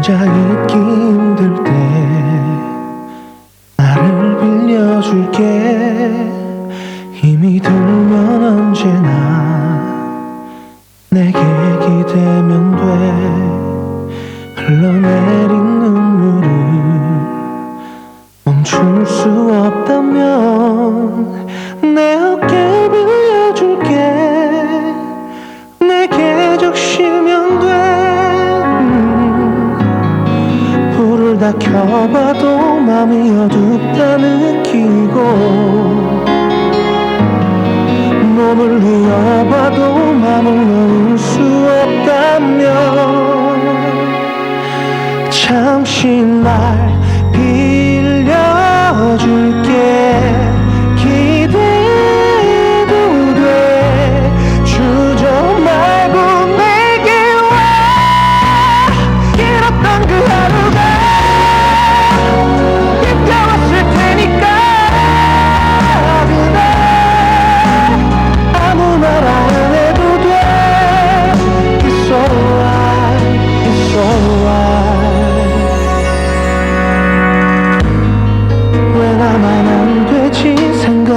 혼자 있기 힘들 때 나를 빌려줄게. 힘이 들면 언제나 내게 기대면 돼. 흘러내린 눈물을 멈출 수 없다면 내 어깨 다 켜봐도 맘이 어둡다 느끼고. 몸을 휘어봐도 맘을 놓을 수 없다면 잠시 날 빌려줄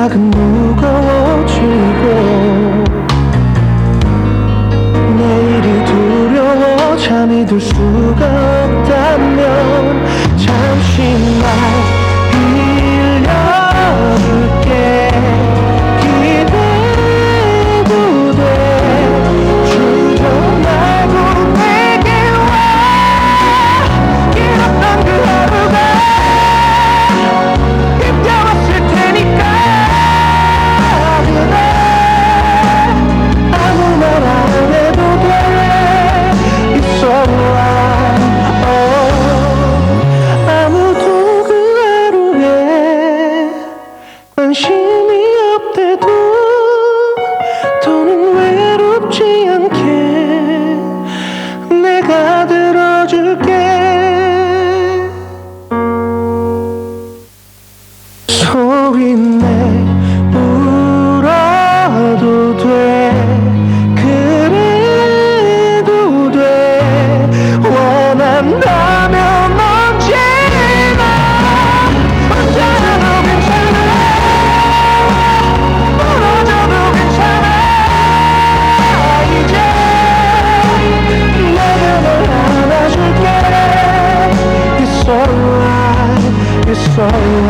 생각은 무 관심이 없대도 돈은 외롭지 않게 내가 들어줄게. 소리 destroy